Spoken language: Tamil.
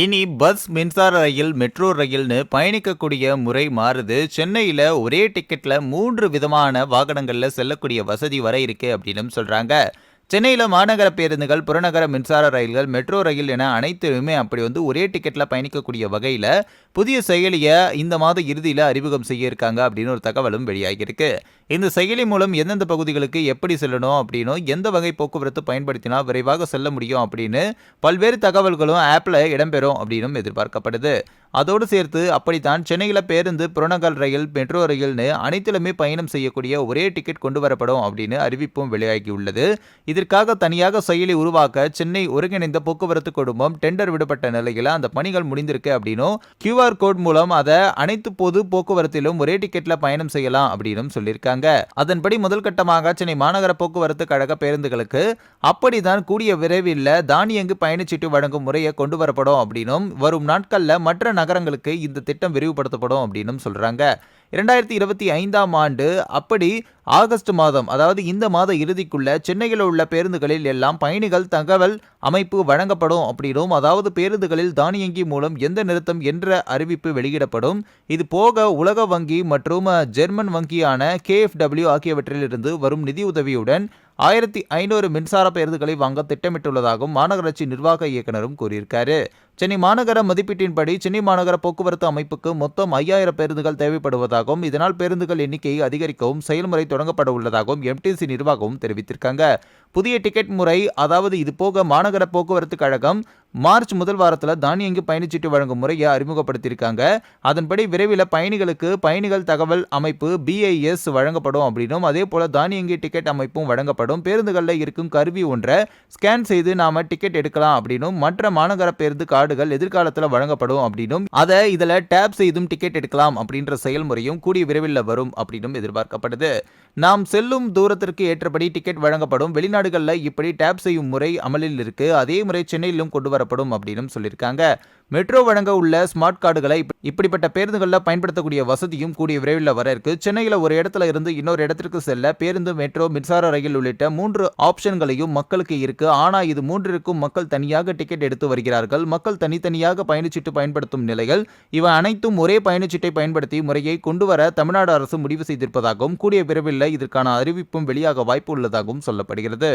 இனி பஸ் மின்சார ரயில் மெட்ரோ ரயில்னு பயணிக்கக்கூடிய முறை மாறுது. சென்னையில் ஒரே டிக்கெட்டில் மூன்று விதமான வாகனங்களில் செல்லக்கூடிய வசதி வர இருக்கு அப்படின்னு சொல்கிறாங்க சென்னையில் மாநகர பேருந்துகள் புறநகர மின்சார ரயில்கள் மெட்ரோ ரயில் என அனைத்துமே அப்படி வந்து ஒரே டிக்கெட்டில் பயணிக்கக்கூடிய வகையில் புதிய செயலியை இந்த மாத இறுதியில் அறிமுகம் செய்ய இருக்காங்க அப்படின்னு ஒரு தகவலும் வெளியாகியிருக்கு. இந்த செயலி மூலம் எந்தெந்த பகுதிகளுக்கு எப்படி செல்லணும் அப்படின்னும் எந்த வகை போக்குவரத்து பயன்படுத்தினா விரைவாக செல்ல முடியும் அப்படின்னு பல்வேறு தகவல்களும் ஆப்பில் இடம்பெறும் அப்படின்னும் எதிர்பார்க்கப்படுது. அதோடு சேர்த்து அப்படித்தான் சென்னையில் பேருந்து புறநகர் ரயில் மெட்ரோ ரயில்னு அனைத்திலுமே பயணம் செய்யக்கூடிய ஒரே டிக்கெட் கொண்டு வரப்படும் அப்படின்னு அறிவிப்பும் வெளியாகியுள்ளது. இதற்காக தனியாக செயலி உருவாக்க சென்னை ஒருங்கிணைந்த போக்குவரத்து குடும்பம் டெண்டர் விடப்பட்ட நிலையில் அந்த பணிகள் முடிந்திருக்கு அப்படின்னும் கியூஆர் கோட் மூலம் அதை அனைத்து பொது போக்குவரத்திலும் ஒரே டிக்கெட்ல பயணம் செய்யலாம் அப்படின்னு சொல்லியிருக்காங்க. அதன்படி முதல் கட்டமாக சென்னை மாநகர போக்குவரத்து கழக பேருந்துகளுக்கு அப்படிதான் கூடிய விரைவில் தானியங்கு பயணச்சீட்டு வழங்கும் முறையை கொண்டு வரப்படும் அப்படின்னும் வரும் நாட்களில் மற்ற நகரங்களுக்கு இந்த திட்டம் விரிவுபடுத்தப்படும் அப்படின்னும் சொல்கிறாங்க இரண்டாயிரத்தி இருபத்தி ஐந்தாம் ஆண்டு அப்படி ஆகஸ்ட் மாதம் அதாவது இந்த மாத இறுதிக்குள்ள சென்னையில் உள்ள பேருந்துகளில் எல்லாம் பயணிகள் தகவல் அமைப்பு வழங்கப்படும் அப்படின்னும் அதாவது பேருந்துகளில் தானியங்கி மூலம் எந்த நிறுத்தம் என்ற அறிவிப்பு வெளியிடப்படும். இது போக உலக வங்கி மற்றும் ஜெர்மன் வங்கியான கேஎஃப்டபிள்யூ ஆகியவற்றிலிருந்து வரும் நிதியுதவியுடன் ஆயிரத்தி ஐநூறு மின்சார பேருந்துகளை வாங்க திட்டமிட்டுள்ளதாகவும் மாநகராட்சி நிர்வாக இயக்குனரும் கூறியிருக்காரு. சென்னை மாநகர மதிப்பீட்டின்படி சென்னை மாநகர போக்குவரத்து அமைப்புக்கு மொத்தம் ஐயாயிரம் பேருந்துகள் தேவைப்படுவதாகவும் இதனால் பேருந்துகள் எண்ணிக்கையை அதிகரிக்கவும் செயல்முறை தொடங்கப்பட உள்ளதாகவும் எம்டிசி நிர்வாகமும் தெரிவித்திருக்காங்க. புதிய டிக்கெட் முறை அதாவது இதுபோக மாநகர போக்குவரத்து கழகம் மார்ச் முதல் வாரத்தில் தானியங்கி பயணச்சீட்டு வழங்கும் முறையை அறிமுகப்படுத்தியிருக்காங்க. அதன்படி விரைவில் பயணிகளுக்கு பயணிகள் தகவல் அமைப்பு பிஐஎஸ் வழங்கப்படும் அப்படின்னும் அதே போல தானியங்கி டிக்கெட் அமைப்பும் வழங்கப்படும். பேருந்துகளில் இருக்கும் கருவி ஒன்றை ஸ்கேன் செய்து நாம டிக்கெட் எடுக்கலாம் அப்படின்னும் மற்ற மாநகர பேருந்து கார்டுகள் எதிர்காலத்தில் வழங்கப்படும் அப்படின்னும் அதை இதில் டேப் செய்தும் டிக்கெட் எடுக்கலாம் அப்படின்ற செயல்முறையும் கூடிய விரைவில் வரும் அப்படின்னும் எதிர்பார்க்கப்படுது. நாம் செல்லும் தூரத்திற்கு ஏற்றபடி டிக்கெட் வழங்கப்படும். வெளிநாடுகளில் இப்படி டேப் செய்யும் முறை அமலில் இருக்கு. அதே முறை சென்னையிலும் கொண்டு வர வரப்படும் அப்படின்னு சொல்லியிருக்காங்க. மெட்ரோ வழங்க உள்ள ஸ்மார்ட் கார்டுகளை இப்படிப்பட்ட பேருந்துகளில் பயன்படுத்தக்கூடிய வசதியும் கூடிய விரைவில் வர இருக்கு. சென்னையில் ஒரு இடத்துல இருந்து இன்னொரு இடத்திற்கு செல்ல பேருந்து மெட்ரோ மின்சார ரயில் உள்ளிட்ட மூன்று ஆப்ஷன்களையும் மக்களுக்கு இருக்கு. ஆனால் இது மூன்றிற்கும் மக்கள் தனியாக டிக்கெட் எடுத்து வருகிறார்கள். மக்கள் தனித்தனியாக பயணச்சீட்டு பயன்படுத்தும் நிலையில் இவை அனைத்தும் ஒரே பயணச்சீட்டை பயன்படுத்தி முறையை கொண்டு வர தமிழ்நாடு அரசு முடிவு செய்திருப்பதாகவும் கூடிய விரைவில் இதற்கான அறிவிப்பும் வெளியாக வாய்ப்பு உள்ளதாகவும் சொல்லப்படுகிறது.